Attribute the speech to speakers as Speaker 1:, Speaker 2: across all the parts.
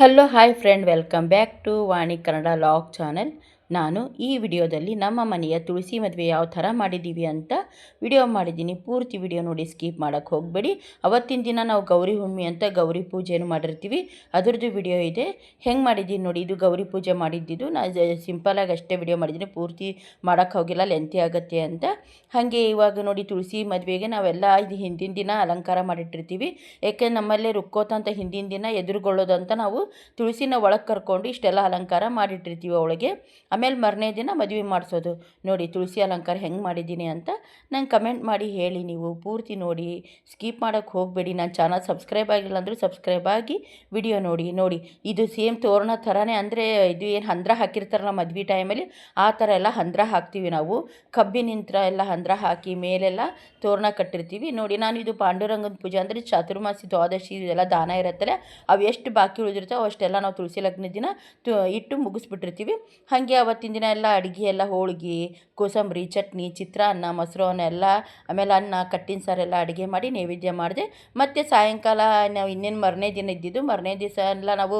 Speaker 1: Hello hi friend welcome back to Vani Kannada vlog channel ನಾನು ಈ ವಿಡಿಯೋದಲ್ಲಿ ನಮ್ಮ ಮನೆಯ ತುಳಸಿ ಮದುವೆ ಯಾವ ಥರ ಮಾಡಿದ್ದೀವಿ ಅಂತ ವಿಡಿಯೋ ಮಾಡಿದ್ದೀನಿ. ಪೂರ್ತಿ ವಿಡಿಯೋ ನೋಡಿ ಸ್ಕಿಪ್ ಮಾಡೋಕ್ಕೆ ಹೋಗಬೇಡಿ. ಅವತ್ತಿನ ದಿನ ನಾವು ಗೌರಿ ಹುಣ್ಣಿ ಅಂತ ಗೌರಿ ಪೂಜೆಯನ್ನು ಮಾಡಿರ್ತೀವಿ. ಅದರದ್ದು ವಿಡಿಯೋ ಇದೆ. ಹೆಂಗೆ ಮಾಡಿದ್ದೀನಿ ನೋಡಿ, ಇದು ಗೌರಿ ಪೂಜೆ ಮಾಡಿದ್ದಿದ್ದು ನಾನು ಸಿಂಪಲಾಗಿ ಅಷ್ಟೇ ವಿಡಿಯೋ ಮಾಡಿದ್ದೀನಿ. ಪೂರ್ತಿ ಮಾಡೋಕ್ಕೆ ಹೋಗಿಲ್ಲ, ಲೆಂತಿ ಆಗುತ್ತೆ ಅಂತ. ಹಾಗೆ ಇವಾಗ ನೋಡಿ ತುಳಸಿ ಮದುವೆಗೆ ನಾವೆಲ್ಲ ಇದು ಹಿಂದಿನ ದಿನ ಅಲಂಕಾರ ಮಾಡಿಟ್ಟಿರ್ತೀವಿ. ಯಾಕೆ ನಮ್ಮಲ್ಲೇ ರುಕ್ಕೋತ ಅಂತ ಹಿಂದಿನ ದಿನ ಎದುರುಗೊಳ್ಳೋದು ಅಂತ ನಾವು ತುಳಸಿನ ಒಳಗೆ ಕರ್ಕೊಂಡು ಇಷ್ಟೆಲ್ಲ ಅಲಂಕಾರ ಮಾಡಿಟ್ಟಿರ್ತೀವಿ ಅವಳಿಗೆ. ಆಮೇಲೆ ಮರನೇ ದಿನ ಮದುವೆ ಮಾಡಿಸೋದು. ನೋಡಿ ತುಳಸಿ ಅಲಂಕಾರ ಹೆಂಗೆ ಮಾಡಿದ್ದೀನಿ ಅಂತ ನಂಗೆ ಕಮೆಂಟ್ ಮಾಡಿ ಹೇಳಿ ನೀವು ಪೂರ್ತಿ ನೋಡಿ. ಸ್ಕಿಪ್ ಮಾಡೋಕ್ಕೆ ಹೋಗಬೇಡಿ. ನಾನು ಚಾನಲ್ ಸಬ್ಸ್ಕ್ರೈಬ್ ಆಗಿಲ್ಲ ಅಂದರೂ ಸಬ್ಸ್ಕ್ರೈಬ್ ಆಗಿ ವಿಡಿಯೋ ನೋಡಿ. ನೋಡಿ ಇದು ಸೇಮ್ ತೋರಣ ಥರನೇ ಅಂದರೆ ಇದು ಏನು ಹಂದ್ರ ಹಾಕಿರ್ತಾರಲ್ಲ ಮದ್ವೆ ಟೈಮಲ್ಲಿ ಆ ಥರ ಎಲ್ಲ ಹಂದ್ರ ಹಾಕ್ತೀವಿ ನಾವು. ಕಬ್ಬಿನಿಂತ್ರ ಎಲ್ಲ ಹಂದ್ರ ಹಾಕಿ ಮೇಲೆಲ್ಲ ತೋರಣ ಕಟ್ಟಿರ್ತೀವಿ. ನೋಡಿ ನಾನು ಇದು ಪಾಂಡುರಂಗನ ಪೂಜೆ ಅಂದರೆ ಚಾತುರ್ಮಾಸಿ ದ್ವಾದಶಿ ಇದೆಲ್ಲ ದಾನ ಇರುತ್ತಲ್ಲ ಅವು ಎಷ್ಟು ಬಾಕಿ ಉಳಿದಿರ್ತಾವೆ ಅಷ್ಟೆಲ್ಲ ನಾವು ತುಳಸಿ ಲಗ್ನ ದಿನ ಇಟ್ಟು ಮುಗಿಸ್ಬಿಟ್ಟಿರ್ತೀವಿ. ಹಾಗೆ ಅವತ್ತಿನ ದಿನ ಎಲ್ಲ ಅಡುಗೆ ಎಲ್ಲ ಹೋಳಿಗೆ, ಕೋಸಂಬರಿ, ಚಟ್ನಿ ಚಿತ್ರಾನ್ನ ಅನ್ನ ಎಲ್ಲ ಆಮೇಲೆ ಅನ್ನ, ಕಟ್ಟಿನ ಸಾರೆಲ್ಲ ಅಡುಗೆ ಮಾಡಿ ನೈವೇದ್ಯ ಮಾಡಿದೆ, ಮತ್ತು ಸಾಯಂಕಾಲ ನಾವು ಇನ್ನೇನು ಮರನೇ ದಿನ ಇದ್ದಿದ್ದು ಮರನೇ ದಿವಸ ಎಲ್ಲ ನಾವು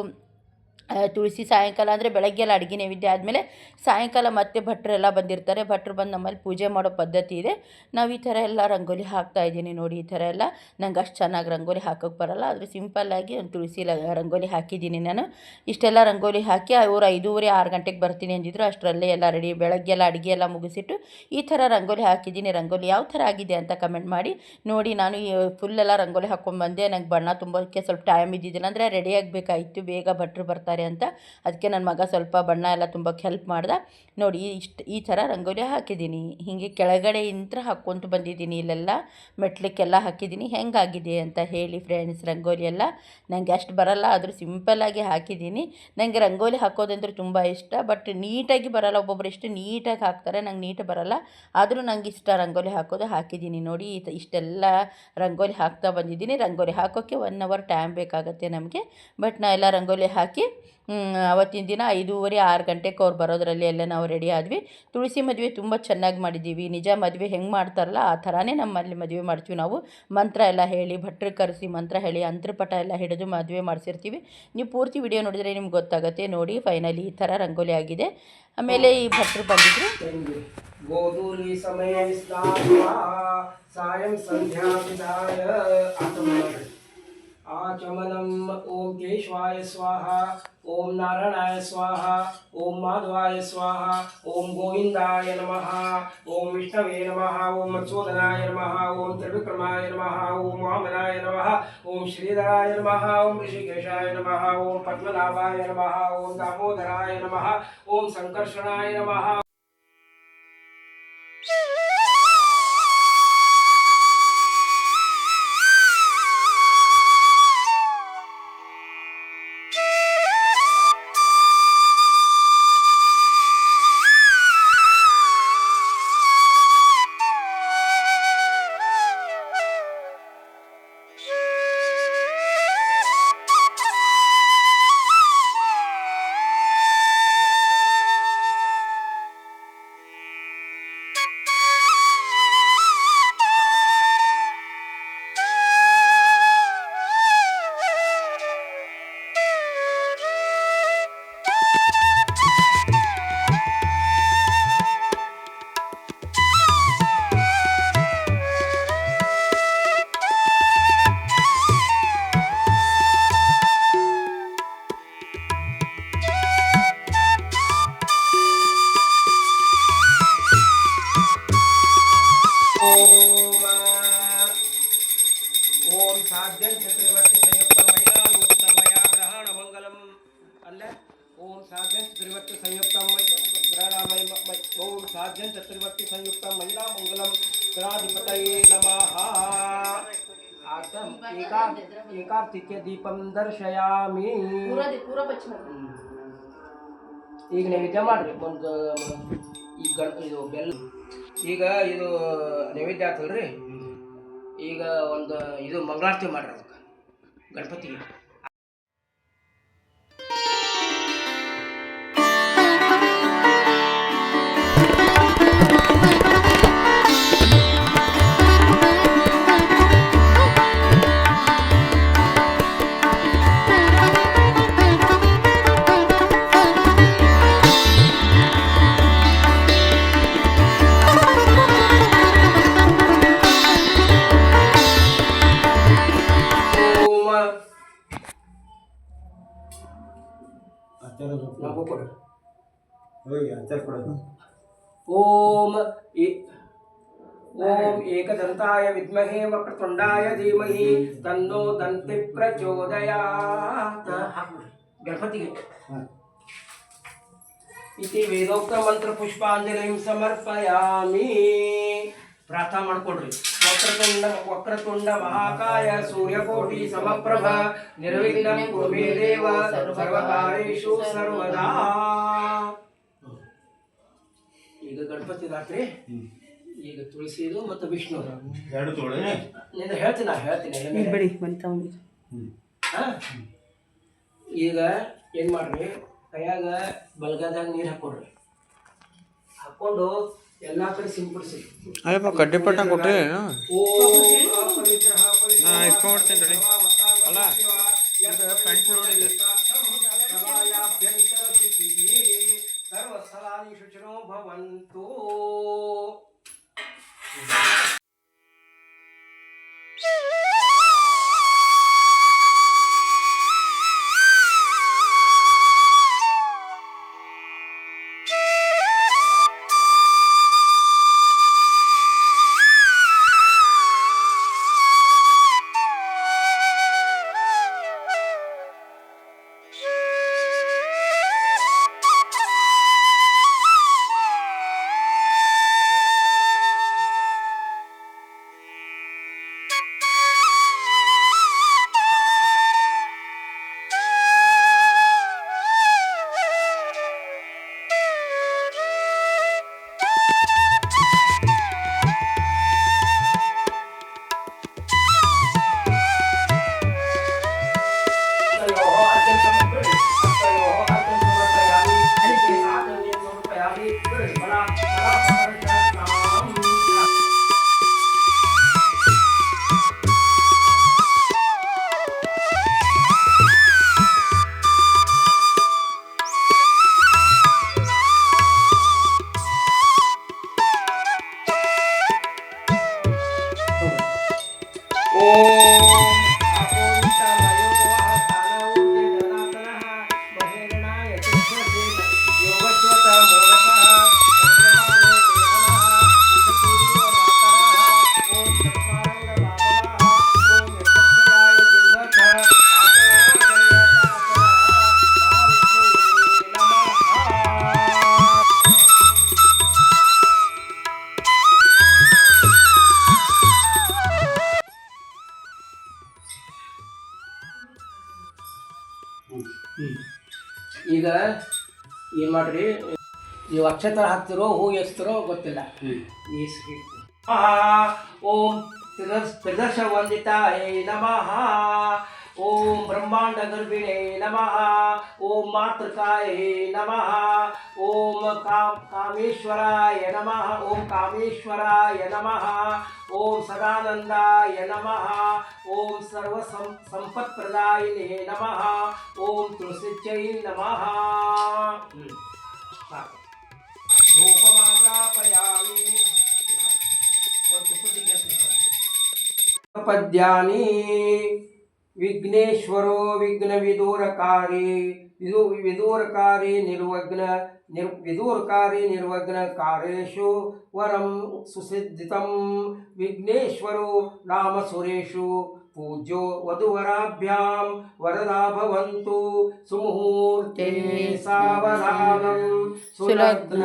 Speaker 1: ತುಳಸಿ ಸಾಯಂಕಾಲ ಅಂದರೆ ಬೆಳಗ್ಗೆ ಎಲ್ಲ ಅಡುಗೆ ನೈವೇದ್ಯ ಆದಮೇಲೆ ಸಾಯಂಕಾಲ ಮತ್ತೆ ಭಟ್ರೆಲ್ಲ ಬಂದಿರ್ತಾರೆ. ಭಟ್ರು ಬಂದು ನಮ್ಮಲ್ಲಿ ಪೂಜೆ ಮಾಡೋ ಪದ್ಧತಿ ಇದೆ. ನಾವು ಈ ಥರ ಎಲ್ಲ ರಂಗೋಲಿ ಹಾಕ್ತಾ ಇದ್ದೀನಿ ನೋಡಿ ಈ ಥರ ಎಲ್ಲ. ನಂಗೆ ಅಷ್ಟು ಚೆನ್ನಾಗಿ ರಂಗೋಲಿ ಹಾಕೋಕ್ಕೆ ಬರಲ್ಲ. ಆದರೆ ಸಿಂಪಲ್ಲಾಗಿ ಒಂದು ತುಳಸಿ ರಂಗೋಲಿ ಹಾಕಿದ್ದೀನಿ ನಾನು. ಇಷ್ಟೆಲ್ಲ ರಂಗೋಲಿ ಹಾಕಿ ಅವ್ರು ಐದೂವರೆ, ಆರು ಗಂಟೆಗೆ ಬರ್ತೀನಿ ಅಂದಿದ್ರು. ಅಷ್ಟರಲ್ಲೇ ಎಲ್ಲ ರೆಡಿ ಬೆಳಗ್ಗೆ ಎಲ್ಲ ಅಡುಗೆ ಎಲ್ಲ ಮುಗಿಸಿಟ್ಟು ಈ ಥರ ರಂಗೋಲಿ ಹಾಕಿದ್ದೀನಿ. ರಂಗೋಲಿ ಯಾವ ಥರ ಆಗಿದೆ ಅಂತ ಕಮೆಂಟ್ ಮಾಡಿ. ನೋಡಿ ನಾನು ಈ ಫುಲ್ಲೆಲ್ಲ ರಂಗೋಲಿ ಹಾಕ್ಕೊಂಡ್ಬಂದೆ ನಂಗೆ ಬಣ್ಣ ತುಂಬೋಕ್ಕೆ ಸ್ವಲ್ಪ ಟೈಮ್ ಇದ್ದಿದ್ದಿಲ್ಲ. ಅಂದರೆ ರೆಡಿ ಆಗಬೇಕಾಯಿತು. ಬೇಗ ಭಟ್ರು ಬರ್ತಾರೆ. ಅಂತ. ಅದಕ್ಕೆ ನನ್ನ ಮಗ ಸ್ವಲ್ಪ ಬಣ್ಣ ಎಲ್ಲ ತುಂಬಕ್ಕೆ ಹೆಲ್ಪ್ ಮಾಡ್ದೆ. ನೋಡಿ ಇಷ್ಟು, ಈ ಥರ ರಂಗೋಲಿ ಹಾಕಿದ್ದೀನಿ. ಹೀಗೆ ಕೆಳಗಡೆ ಇಂತ್ರ ಹಾಕ್ಕೊಂತ ಬಂದಿದ್ದೀನಿ. ಇಲ್ಲೆಲ್ಲ ಮೆಟ್ಲಿಕ್ಕೆಲ್ಲ ಹಾಕಿದ್ದೀನಿ. ಹೆಂಗಾಗಿದೆ ಅಂತ ಹೇಳಿ ಫ್ರೆಂಡ್ಸ್ ರಂಗೋಲಿ ಎಲ್ಲ. ನನಗೆ ಅಷ್ಟು ಬರಲ್ಲ, ಆದರೂ ಸಿಂಪಲ್ಲಾಗಿ ಹಾಕಿದ್ದೀನಿ. ನನಗೆ ರಂಗೋಲಿ ಹಾಕೋದಂದ್ರೆ ತುಂಬ ಇಷ್ಟ ಬಟ್ ನೀಟಾಗಿ ಬರಲ್ಲ. ಒಬ್ಬೊಬ್ರು ಎಷ್ಟು ನೀಟಾಗಿ ಹಾಕ್ತಾರೆ, ನಂಗೆ ನೀಟ್ ಬರಲ್ಲ. ಆದರೂ ನಂಗೆ ಇಷ್ಟ ರಂಗೋಲಿ ಹಾಕೋದು ಹಾಕಿದ್ದೀನಿ. ನೋಡಿ ಇಷ್ಟೆಲ್ಲ ರಂಗೋಲಿ ಹಾಕ್ತಾ ಬಂದಿದ್ದೀನಿ. ರಂಗೋಲಿ ಹಾಕೋಕ್ಕೆ ಒನ್ ಅವರ್ ಟೈಮ್ ಬೇಕಾಗುತ್ತೆ ನಮಗೆ. ಬಟ್ ನಾ ಎಲ್ಲ ರಂಗೋಲಿ ಹಾಕಿ ಅವತ್ತಿನ ದಿನ ಐದೂವರೆ, ಆರು ಗಂಟೆಗೆ ಅವ್ರು ಬರೋದ್ರಲ್ಲಿ ಎಲ್ಲ ನಾವು ರೆಡಿ ಆದ್ವಿ. ತುಳಸಿ ಮದುವೆ ತುಂಬ ಚೆನ್ನಾಗಿ ಮಾಡಿದ್ದೀವಿ. ನಿಜ ಮದುವೆ ಹೆಂಗೆ ಮಾಡ್ತಾರಲ್ಲ, ಆ ಥರನೇ ನಮ್ಮಲ್ಲಿ ಮದುವೆ ಮಾಡ್ತೀವಿ ನಾವು. ಮಂತ್ರ ಎಲ್ಲ ಹೇಳಿ, ಭಟ್ರು ಕರೆಸಿ ಮಂತ್ರ ಹೇಳಿ, ಅಂತ್ರಪಟ ಎಲ್ಲ ಹಿಡಿದು ಮದುವೆ ಮಾಡಿಸಿರ್ತೀವಿ. ನೀವು ಪೂರ್ತಿ ವಿಡಿಯೋ ನೋಡಿದರೆ ನಿಮ್ಗೆ ಗೊತ್ತಾಗುತ್ತೆ. ನೋಡಿ ಫೈನಲಿ ಈ ಥರ ರಂಗೋಲಿ ಆಗಿದೆ. ಆಮೇಲೆ ಈ ಭಟ್ರು ಬಂದಿದ್ರು.
Speaker 2: आचमनम्। ॐ केशवाय स्वाहा ॐ नारायणाय स्वाहा ॐ माधवाय स्वाहा, ओम गोविन्दाय नमः ॐ विष्णवे नमः ॐ मत्सोदनाय नमः ॐ त्रिविक्रमाय नमः, ओम वामनाय नमः ॐ श्रीधराय नमः ॐ ऋषिकेशाय नमः, ओम पद्मनाभाय नमः, ओम दामोदराय नमः, ओम संकर्षणाय नमः। ಏಕಾರ್ತಿಕ್ಯ ದೀಪಂ ದರ್ಶಯಾಮಿ. ಈಗ ನೈವೇದ್ಯ ಮಾಡ್ರಿ. ಒಂದು ಈಗ ಗಣ ಇದು ಬೆಲ್ಲ. ಈಗ ಇದು ನೈವೇದ್ಯ ಆತಲ್ರಿ ಈಗ ಒಂದು ಇದು ಮಂಗಳಾರತಿ ಮಾಡ್ರಿ ಅದಕ್ಕೆ. ಗಣಪತಿಗೆ.
Speaker 3: ಹೋಗಿ ಆಚಾರ ಕೊಡೋದು
Speaker 2: ಓಂ ಏ- ಓಂ ಏಕದಂತಾಯ ವಿದ್ಮಹೇ ವಕ್ರತುಂಡಾಯ ಧೀಮಹಿ ತನ್ನೋ ದಂತಿ ಪ್ರಚೋದಯಾತ್ ಹಾಕ್ಬಿಡ್ರಿ ಗಣಪತಿಗೆ
Speaker 3: ಹಾಂ
Speaker 2: ಇತಿ ವೇದೋಕ್ತ ಮಂತ್ರ ಪುಷ್ಪಾಂಜಲಿಂ ಸಮರ್ಪಯಾಮಿ ಪ್ರಾರ್ಥನಾ ಮಾಡ್ಕೊಡ್ರಿ ವಕ್ರತುಂಡ ವಕ್ರತುಂಡ ಮಹಾಕಾಯ ಸೂರ್ಯಕೋಟಿ ಸಮಪ್ರಭ ನಿರ್ವಿಘ್ನಂ ಕುರ್ಮೇ ದೇವ ಸರ್ವಕಾರೇಷು ಸರ್ವದಾ ಈಗ ಗಣಪತಿ ರಾತ್ರಿ ಈಗ ತುಳಸಿದು ಮತ್ತು ವಿಷ್ಣು.
Speaker 3: ಎರಡು ತೊಗೊಳ್ಳಿ
Speaker 2: ನಿನ್ನ ಹೇಳ್ತೀನಿ ನಾ ಹೇಳ್ತೀನಿ.
Speaker 1: ಬಿಡಿ ಬಂತ?
Speaker 2: ಈಗ ಏನು ಮಾಡ್ರಿ? ಕೈಯಾಗ ಬಲಗಾದಾಗ ನೀರು ಹಾಕೊಡ್ರಿ ಹಾಕೊಂಡು ಎಲ್ಲಾ ಕಡೆ ಸಿಂಪಡಿಸಿ.
Speaker 4: ಅಯ್ಯಪ್ಪ ಕಡ್ಡಿ ಪಟ್ಟ ಕೊಟ್ಟೆ
Speaker 2: ನಾ
Speaker 4: ಇಸ್ಕೊಂಡ್ಬಿಡ್ತೀನಿ ತಡಿ. ಅಲ್ಲ, ಇದು
Speaker 2: ಶುಚಿನೋ ಭವಂತು ನೀವು ಅಕ್ಷತರ ಹಾಕ್ತಿರೋ ಹೂ ಎಸ್ತಿರೋ ಗೊತ್ತಿಲ್ಲ. ಈ ಓಂ ತ್ರಿದರ್ಶ ವಂದಿತಾಯ ನಮಃ. ಓಂ ಬ್ರಹ್ಮಾಂಡ ಗರ್ಭಿಣೆ ನಮಃ. ಓಂ ಮಾತೃಕಾಯ ನಮಃ. ಓಂ ಕಾಮ್ ಕಾಮೇಶ್ವರಾಯ ನಮಃ. ಓಂ ಕಾಮೇಶ್ವರಾಯ ನಮಃ. ಓಂ ಸದಾನಂದಾಯ ನಮಃ. ಓಂ ಸರ್ವ ಸಂಪತ್ಪ್ರದಾಯಿನೇ ನಮಃ. ಓಂ ತುಳಸಿಚ್ಚೈ ನಮಃ. పద్యాన్ని విఘ్నేశ్వరో విఘ్న విదూరకారి విదూ విదూరకారి నిర్వఘ్న నిర్ విదూరకారి నిర్వఘ్న కారేషు వరం సుసిద్ధితం.
Speaker 1: విఘ్నేశ్వరో
Speaker 2: నామ
Speaker 1: సురేషు
Speaker 2: पूज्यो वधुवराभ्यां वरदा भवन्तु सुमुहूर्ते सावधानं सुलग्न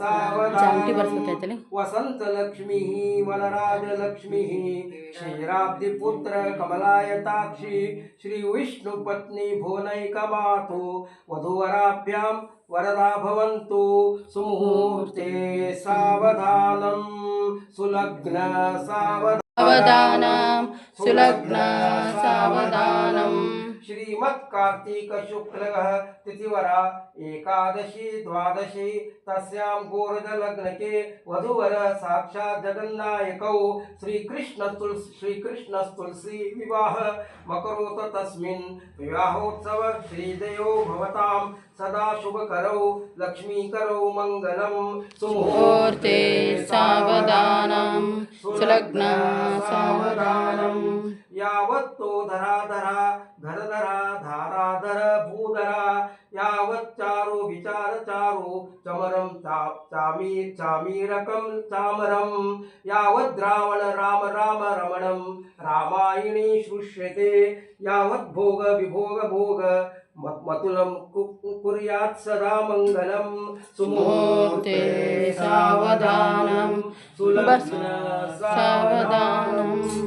Speaker 2: सावधानं। वसन्तलक्ष्मीः वनराजलक्ष्मीः क्षीराब्धिपुत्र कमलायताक्षी श्रीविष्णुपत्नी भुवनैकमातु वधुवराभ्यां वरदा भवन्तु सुमुहूर्ते सावधानं
Speaker 1: सुलग्न सावधानं। सुलग्ना
Speaker 2: सावधानम् श्रीमत्कार्तीक शुक्लः तिथिवरा एकादशी द्वादशी, तस्यां गोरदलग्नके वधूवर साक्षात् जगन्नायकौ श्रीकृष्णतुल्स् श्रीकृष्णस्तुलसी विवाह मकरोत तस्मिन् विवाहोत्सव श्रीदयो भवतां सदा लक्ष्मी लक्ष्मीकरौ मङ्गलं
Speaker 1: सुमुहूर्ते सावधानं, सुलग्ना सावधानम्
Speaker 2: यावत्तो धराधरा धरधरा धाराधर भूधरा यावत् चामी चामीरकं चामरं। यावद्रावण राम राम रमणं रामायणे श्रुष्यते। यावद्भोग विभोग भोग मत- मतुलं कुर्यात् सदा मङ्गलं। सुमुहूर्ते सावधानं सुलग्न सावधानं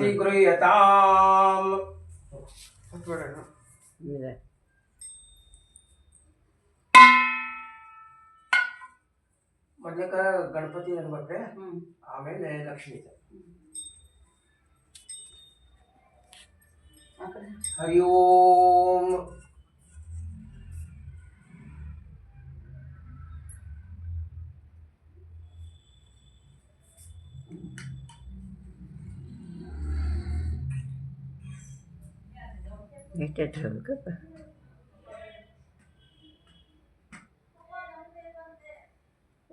Speaker 2: ಪ್ರತಿಗೃಹ್ಯತಾಂ ಮೊದ್ಲಕ್ಕ ಗಣಪತಿ ಅನ್ಬೇಕ್ರೆ
Speaker 1: ಹ್ಞೂ
Speaker 2: ಆಮೇಲೆ ಲಕ್ಷ್ಮೀ
Speaker 1: ಆ 見
Speaker 2: てたのか。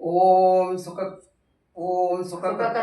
Speaker 2: ॐ सुख
Speaker 1: ॐ
Speaker 2: सुखकर्ता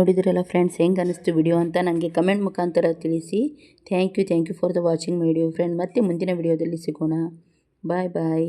Speaker 1: ನೋಡಿದಿರಲ್ಲ ಫ್ರೆಂಡ್ಸ್ ಹೆಂಗೆ ಅನ್ನಿಸ್ತು ವಿಡಿಯೋ ಅಂತ ನನಗೆ ಕಮೆಂಟ್ ಮುಖಾಂತರ ತಿಳಿಸಿ. Thank you thank you for the watching video friend ಮತ್ತೆ ಮುಂದಿನ ವಿಡಿಯೋದಲ್ಲಿ ಸಿಗೋಣ. ಬಾಯ್ ಬಾಯ್